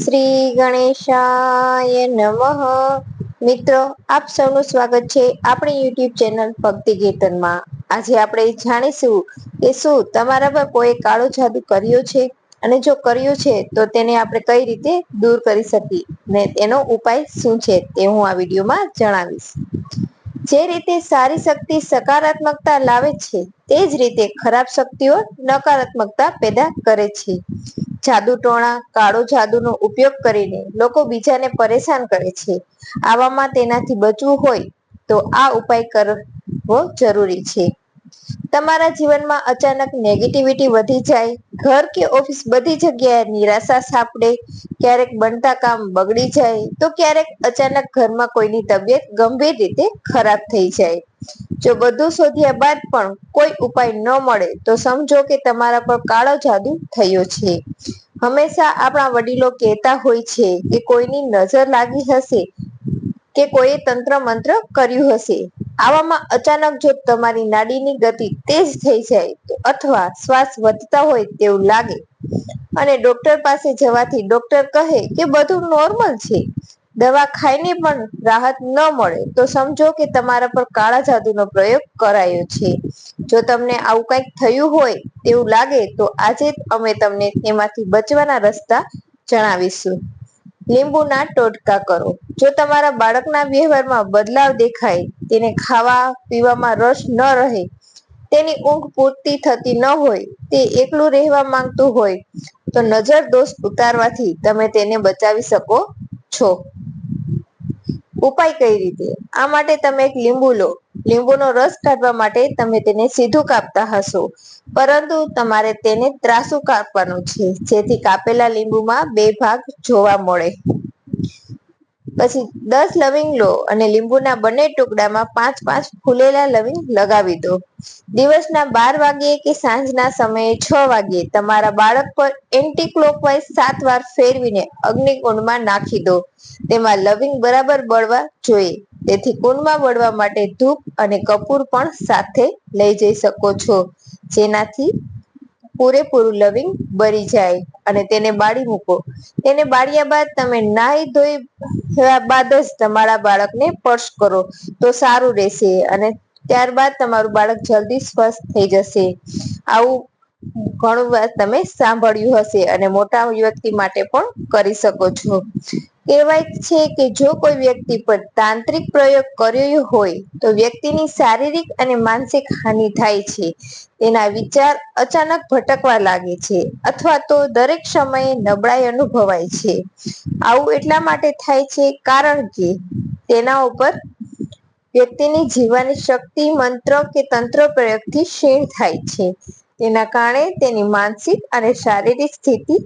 શ્રી ગણેશાય નમઃ. મિત્રો, આપ સૌનું સ્વાગત છે આપણી યુટ્યુબ ચેનલ ભક્તિ કીર્તનમાં. આજે આપણે જાણીશું કે શું તમારા પર કોઈ કાળો જાદુ કર્યો છે અને જો કર્યો છે, તો તેને આપણે કઈ રીતે દૂર કરી શકીએ ને તેનો ઉપાય શું છે તે હું આ વિડીયોમાં જણાવીશ. જે રીતે સારી શક્તિ સકારાત્મકતા લાવે છે, તે જ રીતે ખરાબ શક્તિઓ નકારાત્મકતા પેદા કરે છે. જાદુ ટોણા કાળો જાદુનો ઉપયોગ કરીને લોકો બીજાને પરેશાન કરે છે. આવામાં તેનાથી બચવું હોય તો આ ઉપાય કરવો જરૂરી છે. તમારા જીવનમાં અચાનક નેગેટિવિટી વધી જાય, ઘર કે ઓફિસ બધી જગ્યાએ નિરાશા સાપડે, ક્યારેક બનતા કામ બગડી જાય, તો ક્યારેક અચાનક ઘરમાં કોઈની તબિયત ગંભીર રીતે ખરાબ થઈ જાય. જો બધું શોધ્યા બાદ પણ કોઈ ઉપાય ન મળે, તો સમજો કે તમારા પર કાળો જાદુ થયો છે. હંમેશા આપણા વડીલો કહેતા હોય છે કે કોઈની નજર લાગી હશે કે કોઈએ તંત્ર મંત્ર કર્યું હશે. આવામાં અચાનક જો તમારી નાડીની ગતિ તેજ થઈ જાય અથવા શ્વાસ વધતા હોય તેવું લાગે. અને ડોક્ટર પાસે જવાથી ડોક્ટર કહે કે બધું નોર્મલ છે. દવા ખાઈને પણ રાહત ન મળે તો સમજો કે તમારા પર કાળા જાદુનો પ્રયોગ કરાયો છે. જો તમને આવું કંઈક થયું હોય તેવું લાગે તો આજે અમે તમને એમાંથી બચવાના રસ્તા જણાવીશું. લીંબુના ટોટકા કરો. જો તમારા બાળકના વ્યવહારમાં બદલાવ દેખાય, તેને ખાવા પીવામાં રસ ન રહે, તેની ઊંઘ પૂરતી થતી ન હોય, તે એકલું રહેવા માંગતું હોય, તો નજર દોષ ઉતારવાથી તમે તેને બચાવી શકો છો. ઉપાય કઈ રીતે? આ માટે તમે એક લીંબુ લો. લીંબુનો રસ કાઢવા માટે તમે તેને સીધું કાપતા હશો. પરંતુ તમારે તેને ત્રાસું કાપવાનું છે. જેથી કાપેલા લીંબુમાં બે ભાગ જોવા મળે. પછી દસ લવિંગ લો અને લીંબુના બંને ટુકડામાં પાંચ પાંચ ફૂલેલા લવિંગ લગાવી દો. દિવસના બાર વાગ્યે કે સાંજના સમયે છ વાગ્યે તમારા બાળક પર એન્ટી ક્લોકવાઇઝ સાત વાર ફેરવીને અગ્નિકુંડમાં નાખી દો. તેમાં લવિંગ બરાબર બળવા જોઈએ. તેથી કુંડમાં બળવા માટે ધૂપ અને કપૂર પણ સાથે લઈ જઈ શકો છો. જેનાથી પૂરેપૂરું લવિંગ બળી જાય અને તેને બાળી મૂકો. તેને બાળ્યા બાદ તમે નાહી ધોઈ બાદ જ તમારા બાળકને સ્પર્શ કરો. તો સારું રહેશે અને ત્યારબાદ તમારું બાળક જલ્દી સ્વસ્થ થઈ જશે. આવું ઘણું વાર તમે સાંભળ્યું હશે અને મોટા વ્યક્તિ માટે પણ કરી શકો છો. કહેવાય છે કે જો કોઈ વ્યક્તિ પર તાંત્રિક પ્રયોગ કર્યો હોય, તો વ્યક્તિની શારીરિક અને માનસિક હાનિ થાય છે. તેના વિચાર અચાનક ભટકવા લાગે છે અથવા તો દરેક સમયે નબળાઈ અનુભવાય છે. આવું એટલા માટે થાય છે કારણ કે તેના ઉપર વ્યક્તિની જીવવાની શક્તિ, મંત્ર કે તંત્ર પ્રયોગથી ક્ષીણ થાય છે. તેના કારણે તેની માનસિક અને શારીરિક સ્થિતિ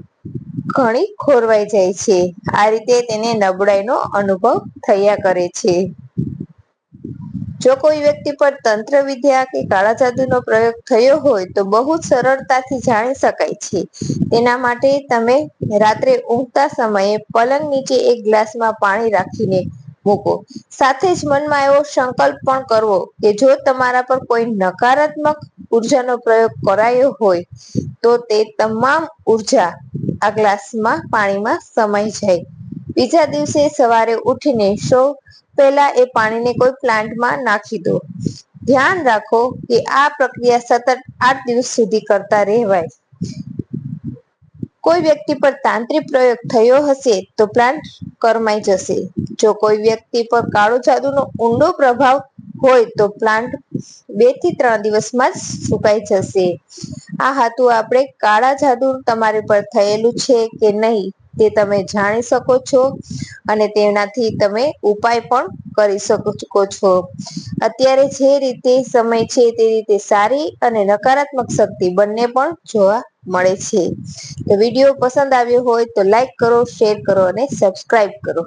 ઘણી ખોરવાઈ જાય છે. આ રીતે તેને નબળાઈનો અનુભવ થયા કરે છે. જો કોઈ વ્યક્તિ પર તંત્ર વિદ્યા કે કાળા જાદુનો પ્રયોગ થયો હોય તો બહુ સરળતાથી જાણી શકાય છે. તેના માટે તમે રાત્રે ઊંઘતા સમયે પલંગ નીચે એક ગ્લાસમાં પાણી રાખીને મૂકો. સાથે જ મનમાં એવો સંકલ્પ પણ કરવો કે જો તમારા પર કોઈ નકારાત્મક ઉર્જાનો પ્રયોગ કરાયો હોય તો તે તમામ ઊર્જા આ ગ્લાસમાં પાણીમાં સમાઈ જાય. બીજા દિવસે સવારે ઉઠીને સૌ પહેલા એ પાણીને કોઈ પ્લાન્ટમાં નાખી દો. ધ્યાન રાખો કે આ પ્રક્રિયા સતત આઠ દિવસ સુધી કરતા રહેવાય. કોઈ વ્યક્તિ પર તાંત્રિક પ્રયોગ થયો હશે તો પ્લાન્ટ કરમાઈ જશે. જો કોઈ વ્યક્તિ પર કાળો જાદુનો ઊંડો પ્રભાવ હોય તો પ્લાન્ટ બેથી ત્રણ દિવસમાં જ સુકાઈ જશે. આ હતું આપણે કાળા જાદુ તમારી પર થયેલું છે કે નહીં તે તમે જાણી શકો છો અને તેનાથી તમે ઉપાય પણ કરી શકો છો. અત્યારે જે રીતે સમય છે તે રીતે સારી અને નકારાત્મક શક્તિ બંને પણ જોવા મળે છે. તો વીડિયો પસંદ આવ્યો હોય તો લાઈક કરો શેર કરો અને સબસ્ક્રાઈબ કરો.